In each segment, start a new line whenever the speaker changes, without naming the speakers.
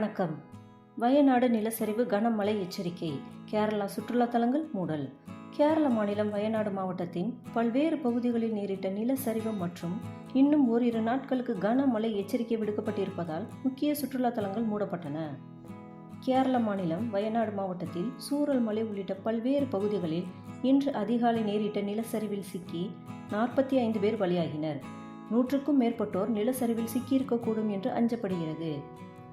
வணக்கம். வயநாடு நிலச்சரிவு கனமழை எச்சரிக்கை. கேரளா சுற்றுலா தலங்கள் மூடல். கேரள மாநிலம் வயநாடு மாவட்டத்தின் பல்வேறு பகுதிகளில் நேரிட்ட நிலச்சரிவு மற்றும் இன்னும் ஓரிரு நாட்களுக்கு கனமழை எச்சரிக்கை விடுக்கப்பட்டிருப்பதால் முக்கிய சுற்றுலா தலங்கள் மூடப்பட்டன. கேரள மாநிலம் வயநாடு மாவட்டத்தில் சூரல் மலை உள்ளிட்ட பல்வேறு பகுதிகளில் இன்று அதிகாலை நேரிட்ட நிலச்சரிவில் சிக்கி நாற்பத்தி ஐந்து பேர் பலியாகினர். நூற்றுக்கும் மேற்பட்டோர் நிலச்சரிவில் சிக்கியிருக்கக்கூடும் என்று அஞ்சப்படுகிறது.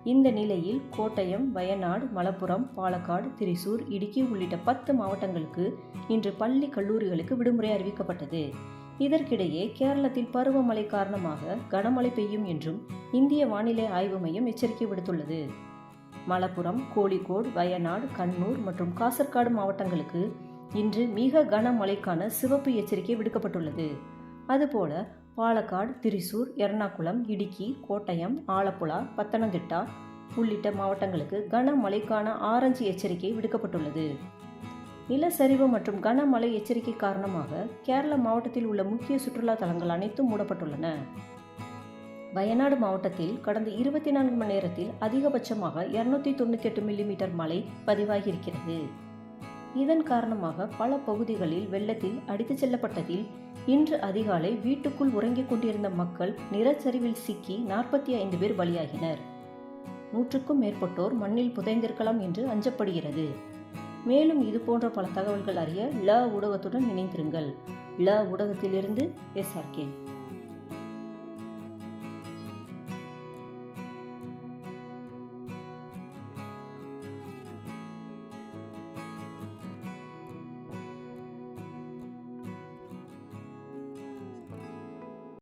இந்த நிலையில் கோட்டயம் வயநாடு மலப்புரம் பாலக்காடு திரிசூர் இடுக்கி உள்ளிட்ட பத்து மாவட்டங்களுக்கு இன்று பள்ளி கல்லூரிகளுக்கு விடுமுறை அறிவிக்கப்பட்டது. இதற்கிடையே கேரளத்தில் பருவமழை காரணமாக கனமழை பெய்யும் என்றும் இந்திய வானிலை ஆய்வு மையம் எச்சரிக்கை விடுத்துள்ளது. மலப்புரம் கோழிக்கோடு வயநாடு கண்ணூர் மற்றும் காசர்காடு மாவட்டங்களுக்கு இன்று மிக கனமழைக்கான சிவப்பு எச்சரிக்கை விடுக்கப்பட்டுள்ளது. அதுபோல பாலக்காடு திரிசூர் எர்ணாகுளம் இடுக்கி கோட்டயம் ஆலப்புழா பத்தனந்திட்டா உள்ளிட்ட மாவட்டங்களுக்கு கனமழைக்கான ஆரஞ்சு எச்சரிக்கை விடுக்கப்பட்டுள்ளது. நிலச்சரிவு மற்றும் கனமழை எச்சரிக்கை காரணமாக கேரள மாவட்டத்தில் உள்ள முக்கிய சுற்றுலா தலங்கள் அனைத்தும் மூடப்பட்டுள்ளன. வயநாடு மாவட்டத்தில் கடந்த இருபத்தி நான்கு மணி நேரத்தில் அதிகபட்சமாக இருநூத்தி தொண்ணூற்றி எட்டு மில்லிமீட்டர் மழை பதிவாகியிருக்கிறது. இதன் காரணமாக பல பகுதிகளில் வெள்ளத்தில் அடித்துச் செல்லப்பட்டதில் இன்று அதிகாலை வீட்டுக்குள் உறங்கிக் கொண்டிருந்த மக்கள் நிலச்சரிவில் சிக்கி நாற்பத்தி ஐந்து பேர் பலியாகினர். நூற்றுக்கும் மேற்பட்டோர் மண்ணில் புதைந்திருக்கலாம் என்று அஞ்சப்படுகிறது. மேலும் இது போன்ற பல தகவல்கள் அறிய ல ஊடகத்துடன் இணைந்திருங்கள். ல ஊடகத்திலிருந்து எஸ்ஆர்கே